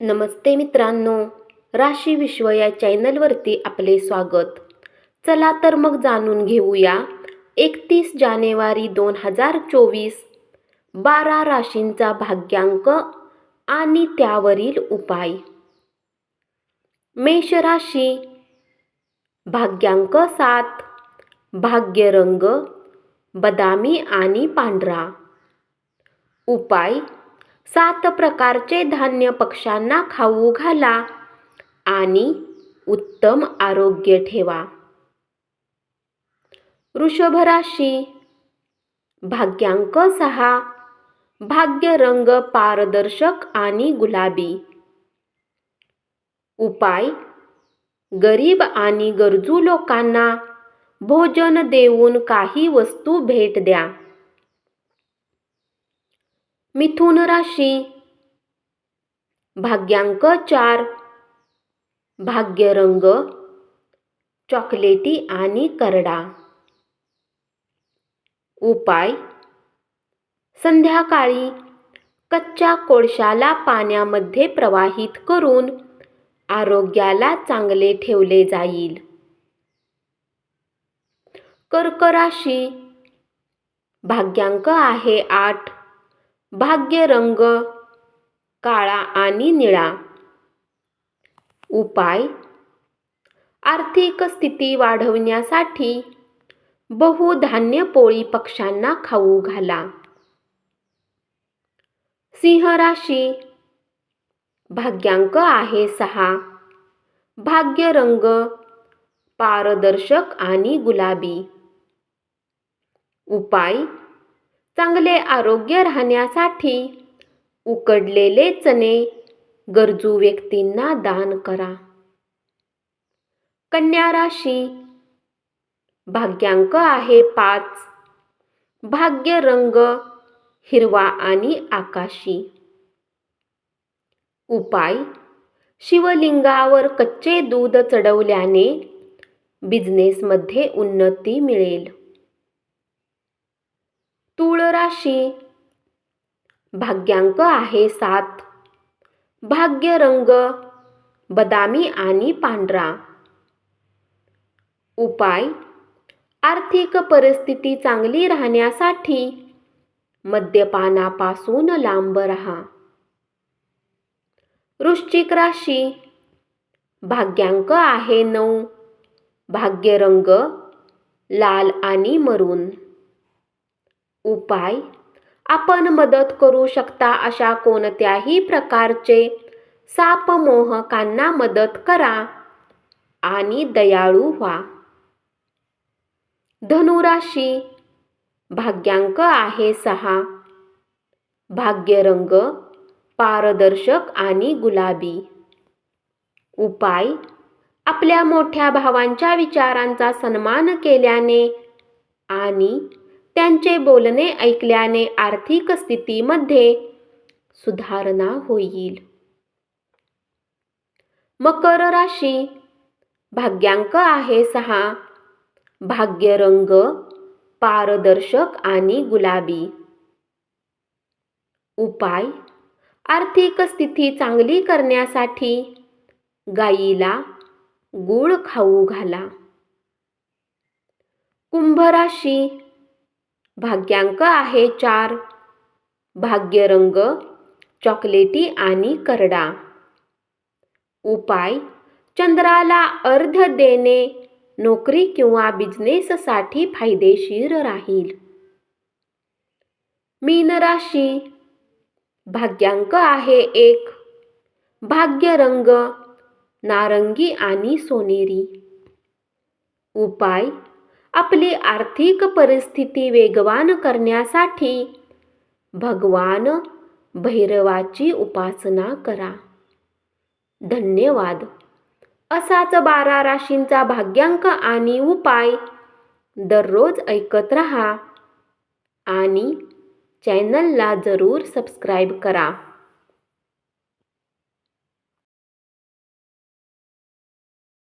नमस्ते मित्रांनो राशी विश्व या चॅनलवरती आपले स्वागत. चला तर मग जाणून घेऊया एकतीस जानेवारी दोन हजार चोवीस बारा राशींचा भाग्यांक आणि त्यावरील उपाय. मेष राशी भाग्यांक सात भाग्यरंग बदामी आणि पांढरा. उपाय सात प्रकारचे धान्य पक्ष्यांना खाऊ घाला आणि उत्तम आरोग्य ठेवा. वृषभराशी भाग्यांक सहा. भाग्य रंग पारदर्शक आणि गुलाबी. उपाय गरीब आणि गरजू लोकांना भोजन देऊन काही वस्तू भेट द्या. मिथुन राशी. भाग्यांक चार. भाग्यरंग चॉकलेटी आणि करडा. उपाय संध्याकाळी कच्च्या कोळशाला पाण्यामध्ये प्रवाहित करून आरोग्याला चांगले ठेवले जाईल. कर्क राशी. भाग्यांक आहे आठ. भाग्य रंग काळा आणि निळा. उपाय आर्थिक स्थिती वाढवण्यासाठी बहुधान्य पोळी पक्ष्यांना खाऊ घाला. सिंह राशी भाग्यांक आहे सहा. भाग्य रंग पारदर्शक आणि गुलाबी. उपाय चांगले आरोग्य राहण्यासाठी उकडलेले चणे गरजू व्यक्तींना दान करा. कन्या राशी भाग्यांक आहे पाच. भाग्य रंग हिरवा आणि आकाशी. उपाय शिवलिंगावर कच्चे दूध चढवल्याने बिझनेसमध्ये उन्नती मिळेल. राशी. भाग्यांक आहे सात. भाग्य रंग बदामी आणि पांढरा. उपाय आर्थिक परिस्थिती चांगली राहण्यासाठी मद्यपानापासून लांब राहा. वृश्चिक राशी भाग्यांक आहे नऊ. भाग्यरंग लाल आणि मरून. उपाय? आपण मदत करू शकता अशा कोणत्याही प्रकारचे सापमोहकांना मदत करा आणि दयाळू व्हा. धनुराशी भाग्यांक आहे सहा. भाग्यरंग पारदर्शक आणि गुलाबी. उपाय? आपल्या मोठ्या भावांच्या विचारांचा सन्मान केल्याने आणि त्यांचे बोलणे ऐकल्याने आर्थिक स्थितीमध्ये सुधारणा होईल. मकर राशी भाग्यांक आहे सहा. भाग्यरंग पारदर्शक आणि गुलाबी. उपाय आर्थिक स्थिती चांगली करण्यासाठी गाईला गूळ खाऊ घाला. कुंभ राशी भाग्यांक आहे चार. भाग्यरंग चॉकलेटी आणि करडा. उपाय चंद्राला अर्ध देणे नोकरी किंवा बिझनेससाठी फायदेशीर राहील. मीन राशी भाग्यांक आहे एक. भाग्यरंग नारंगी आणि सोनेरी. उपाय आपली आर्थिक परिस्थिती वेगवान करण्यासाठी भगवान भैरवाची उपासना करा. धन्यवाद. असाच बारा राशींचा भाग्यांक आणि उपाय दररोज ऐकत रहा आणि चॅनलला जरूर सबस्क्राईब करा.